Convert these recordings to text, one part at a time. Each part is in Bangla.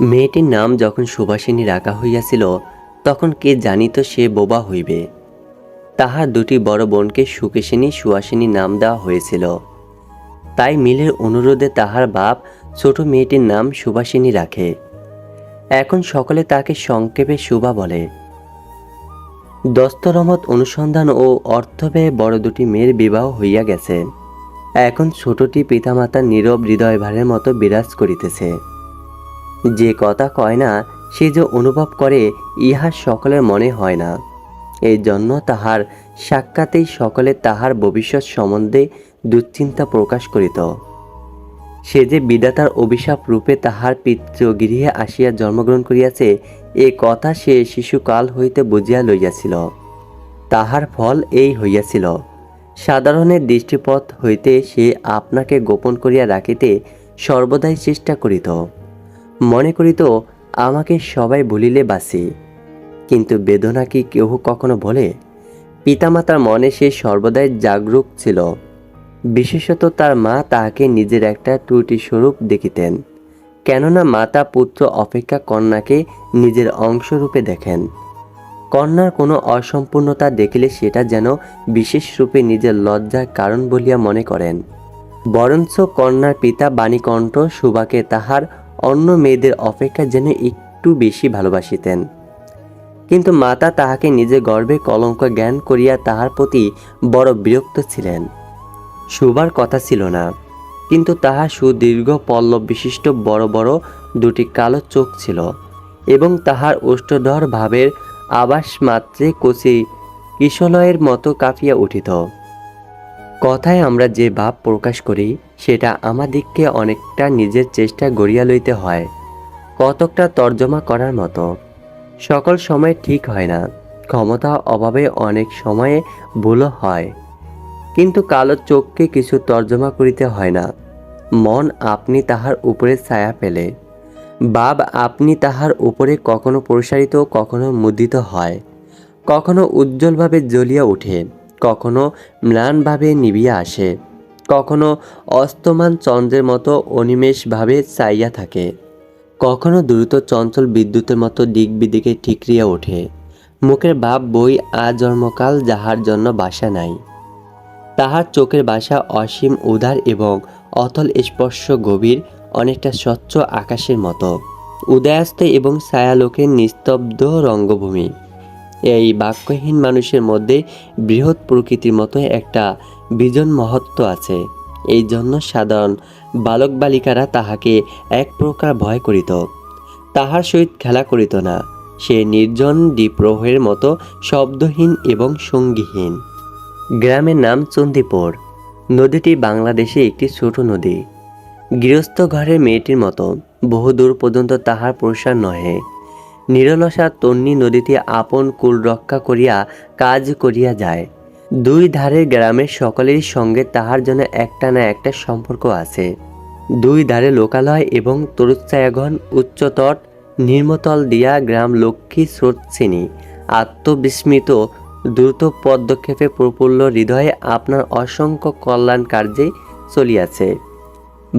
মেয়েটির নাম যখন সুভাষিনী রাখা হইয়াছিল, তখন কে জানিত সে বোবা হইবে। তাহার দুটি বড় বোনকে সুকেশিনী, সুহাসিনী নাম দেওয়া হয়েছিল। তাই মিলের অনুরোধে তাহার বাপ ছোট মেয়েটির নাম সুভাষিনী রাখে। এখন সকলে তাকে সংক্ষেপে সুভা বলে। দস্তরমত অনুসন্ধান ও অর্থ ব্যয়ে বড় দুটি মেয়ের বিবাহ হইয়া গেছে। এখন ছোটটি পিতামাতার নীরব হৃদয়ভারের মতো বিরাজ করিতেছে। যে কথা কয় না, সে যে অনুভব করে, ইহা সকলের মনে হয় না। এই জন্য তাহার সাক্ষাতেই সকলে তাহার ভবিষ্যৎ সম্বন্ধে দুশ্চিন্তা প্রকাশ করিত। সে যে বিধাতার অভিশাপ রূপে তাহার পিতৃগৃহে আসিয়া জন্মগ্রহণ করিয়াছে, এ কথা সে শিশুকাল হইতে বুঝিয়া লইয়াছিল। তাহার ফল এই হইয়াছিল। সাধারণের দৃষ্টিপথ হইতে সে আপনাকে গোপন করিয়া রাখিতে সর্বদাই চেষ্টা করিত। মনে করিত আমাকে সবাই ভুলিলে বাসি। কিন্তু বেদনা কি কেহ কখনো বলে? পিতামাতার মনে সে সর্বদাই জাগরুক ছিল। বিশেষত তার মা তাহাকে নিজের একটা ত্রুটি স্বরূপ দেখিতেন। কেননা মাতা পুত্র অপেক্ষা কন্যাকে নিজের অংশরূপে দেখেন। কন্যার কোনো অসম্পূর্ণতা দেখিলে সেটা যেন বিশেষ রূপে নিজের লজ্জার কারণ বলিয়া মনে করেন। বরঞ্চ কন্যার পিতা বাণীকণ্ঠ সুভাকে তাহার অন্য মেয়েদের অপেক্ষা যেন একটু বেশি ভালোবাসিতেন। কিন্তু মাতা তাহাকে নিজে গর্বে কলঙ্ক জ্ঞান করিয়া তাহার প্রতি বড় বিরক্ত ছিলেন। শুবার কথা ছিল না, কিন্তু তাহার সুদীর্ঘ পল্লব বিশিষ্ট বড় বড় দুটি কালো চোখ ছিল এবং তাহার ওষ্ঠধর ভাবের আবাস মাত্রে কচি কিশলয়ের মতো কাঁপিয়া উঠিত। কথায় আমরা যে ভাব প্রকাশ করি, সেটা আমাদিগকে অনেকটা নিজের চেষ্টা গড়িয়া লইতে হয়। কতকটা তর্জমা করার মতো। সকল সময় ঠিক হয় না। ক্ষমতা অভাবে অনেক সময়ে ভুলও হয়। কিন্তু কালো চোখকে কিছু তর্জমা করিতে হয় না। মন আপনি তাহার উপরে ছায়া ফেলে। বাব আপনি তাহার উপরে কখনো প্রসারিত, কখনো মুদিত হয়। কখনো উজ্জ্বলভাবে জ্বলিয়া ওঠে। কখনো ম্লানভাবে নিবিয়া আসে, কখনো অস্তমান চন্দ্রের মতো অনিমেষভাবে চাইয়া থাকে, কখনো দ্রুত চঞ্চল বিদ্যুতের মতো দিক বিদিকে ঠিকরিয়া ওঠে। মুখের ভাব বই আজন্মকাল যাহার জন্য বাসা নাই। তাহার চোখের বাসা অসীম উদার এবং অতল স্পর্শ গভীর, অনেকটা স্বচ্ছ আকাশের মতো। উদয়াস্ত এবং ছায়ালোকের নিস্তব্ধ রঙ্গভূমি। এই বাক্যহীন মানুষের মধ্যে বৃহৎ প্রকৃতির মতো একটা বিজন মহত্ব আছে। এই জন্য সাধারণ বালক বালিকারা তাহাকে এক প্রকার ভয় করিত। তাহার সহিত খেলা করিত না। সে নির্জন দ্বীপ্রহের মতো শব্দহীন এবং সঙ্গীহীন। গ্রামের নাম চন্দীপুর। নদীটি বাংলাদেশে একটি ছোট নদী। গৃহস্থ ঘরের মেয়েটির মতো। বহুদূর পর্যন্ত তাহার প্রসার নহে। নিরলসা তন্নি নদীতে আপন কুল রক্ষা করিয়া কাজ করিয়া যায়। দুই ধারের গ্রামের সকলেরই সঙ্গে তাহার জন্য একটা না একটা সম্পর্ক আছে। দুই ধারে লোকালয় এবং তরুচ্ছায়াঘন উচ্চতট নির্মতল দিয়া গ্রাম লক্ষ্মী স্রোতসিনী, আত্মবিস্মিত, দ্রুত পদক্ষেপে প্রফুল্ল হৃদয়ে আপনার অসংখ্য কল্যাণ কার্যে চলিয়াছে।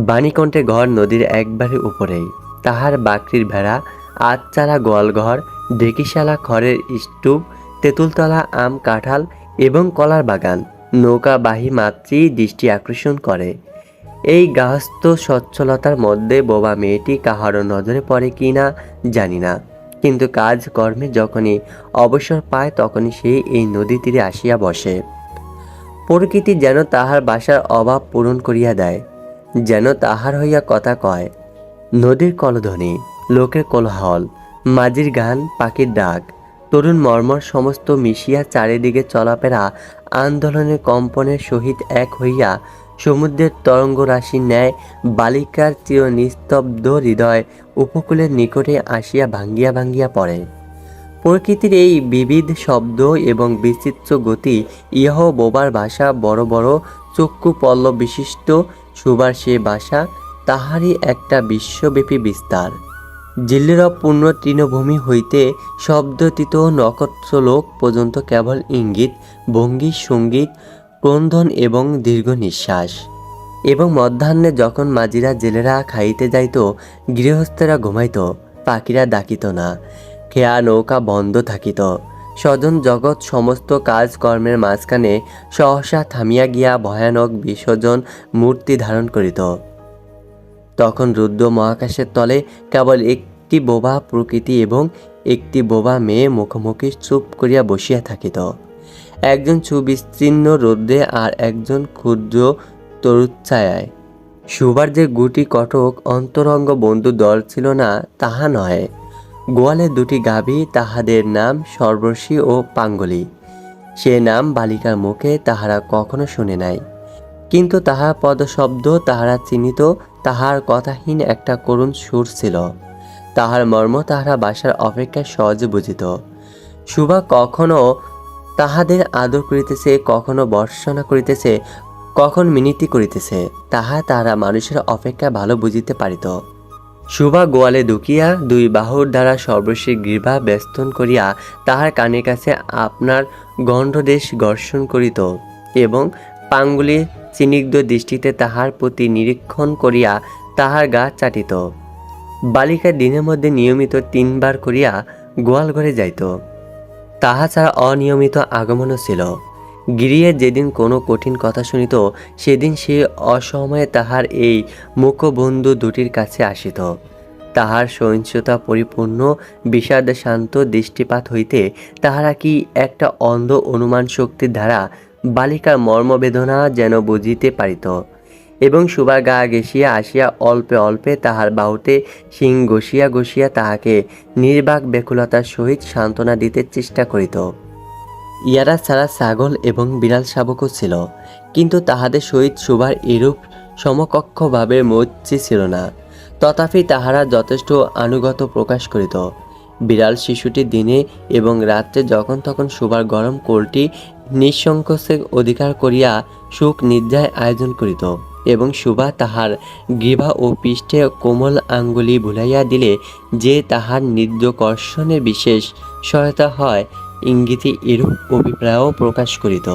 বাণীকণ্ঠে ঘর নদীর একবারে উপরেই, তাহার বাকরির ভেড়া আটচালা গোয়ালঘর, ঢেকিশালা খড়ের স্তূপ, তেঁতুলতলা আম কাঁঠাল এবং কলার বাগান। নৌকাবাহী মাতৃ দৃষ্টি আকর্ষণ করে। এই গাহস্থ সচ্ছলতার মধ্যে বোবা মেয়েটি কাহারও নজরে পড়ে কি না জানি না। কিন্তু কাজ কর্মে যখনই অবসর পায়, তখনই সে এই নদী তীরে আসিয়া বসে। প্রকৃতি যেন তাহার বাসার অভাব পূরণ করিয়া দেয়, যেন তাহার হইয়া কথা কয়, নদীর কলধ্বনি। লোকের কোলাহল, মাঝির গান, পাখির ডাক, তরুণ মর্মর সমস্ত মিশিয়া চারিদিকে চলাফেরা, আন্দোলনের কম্পনের সহিত এক হইয়া সমুদ্রের তরঙ্গ রাশির ন্যায় বালিকার চির নিস্তব্ধ হৃদয় উপকূলের নিকটে আসিয়া ভাঙ্গিয়া ভাঙ্গিয়া পড়ে। প্রকৃতির এই বিবিধ শব্দ এবং বিচিত্র গতি ইহ বোবার ভাষা বড় বড় চক্ষু পল্লব বিশিষ্ট সুবার সে ভাষা, তাহারই একটা বিশ্বব্যাপী বিস্তার। জিল্লের পূর্ণ তৃণভূমি হইতে শব্দতীত নক্ষত্রলোক পর্যন্ত কেবল ইঙ্গিত, ভঙ্গি, সংগীত, ক্রন্দন এবং দীর্ঘ নিঃশ্বাস এবং মধ্যাহ্নে যখন মাঝিরা জেলেরা খাইতে যাইত, গৃহস্থেরা ঘুমাইত, পাখিরা ডাকিত না, খেয়া নৌকা বন্ধ থাকিত। স্বজন জগৎ সমস্ত কাজকর্মের মাঝখানে সহসা থামিয়া গিয়া ভয়ানক বিসর্জন মূর্তি ধারণ করিত। তখন রুদ্র মহাকাশের তলে কেবল একটি বোবা প্রকৃতি এবং একটি বোবা মেয়ে মুখোমুখি চুপ করিয়া বসিয়া থাকিত। একজন সুবিস্তীর্ণ রৌদ্রে আর একজন ক্ষুদ্র তরুচ্ছায়ায়। সুবার যে গুটি কটক অন্তরঙ্গ বন্ধু দল ছিল না, তাহা নয়। গোয়ালে দুটি গাভী, তাহাদের নাম সর্বশী ও পাঙ্গলি। সে নাম বালিকার মুখে তাহারা কখনো শুনে নাই। কিন্তু তাহার পদশব্দ তাহারা চিনিত তাহার কথাহীন একটা করুণ সুর ছিল। তাহার মর্ম তাহারা বাসার অপেক্ষা সহজে বুঝিত। সুভা কখনো তাহাদের আদর করিতেছে, কখনো বর্ষণা করিতেছে, কখন মিনিতি করিতেছে, তাহা তাহারা মানুষের অপেক্ষা ভালো বুঝিতে পারিত। সুভা গোয়ালে দুকিয়া দুই বাহুর দ্বারা সর্বশেষ গৃভা বেষ্টন করিয়া তাহার কানের কাছে আপনার গণ্ডদেশ ঘর্ষণ করিত এবং পাঙ্গুলি চিনিগ্ধ দৃষ্টিতে তাহার প্রতি নিরীক্ষণ করিয়া তাহার গা চাটিত। বালিকা দিনের মধ্যে নিয়মিত তিনবার করিয়া গোয়াল ঘরে যাইত। তাহা ছাড়া অনিয়মিত আগমনও ছিল। গিরিয়ে যেদিন কোনো কঠিন কথা শুনিত, সেদিন সে অসময়ে তাহার এই মুখবন্ধু দুটির কাছে আসিত। তাহার সহিংসতা পরিপূর্ণ বিষাদ শান্ত দৃষ্টিপাত হইতে তাহারা কি একটা অন্ধ অনুমান শক্তির দ্বারা বালিকার মর্মবেদনা যেন বুঝিতে পারিত, এবং সুবার গা ঘেঁষিয়া আসিয়া অল্পে অল্পে তাহার বাহুতে শিং ঘষিয়া ঘষিয়া তাহাকে নির্বাক ব্যাকুলতার সহিত সান্ত্বনা দিতে চেষ্টা করিত। ইয়ারা ছাড়া ছাগল এবং বিড়াল শাবকও ছিল, কিন্তু তাহাদের সহিত সুবার এরূপ সমকক্ষভাবে মৈত্রী ছিল না। তথাপি তাহারা যথেষ্ট আনুগত প্রকাশ করিত। বিড়াল শিশুটি দিনে এবং রাত্রে যখন তখন সুবার গরম কোলটি নিঃসংকোচে অধিকার করিয়া সুখ নিদ্রায় আয়োজন করিত, এবং শুভা তাহার গ্রীবা ও পৃষ্ঠে কোমল আঙ্গুলি ভুলাইয়া দিলে যে তাহার নিদ্রকর্ষণে বিশেষ সহায়তা হয়, ইঙ্গিতে এরূপ অভিপ্রায়ও প্রকাশ করিত।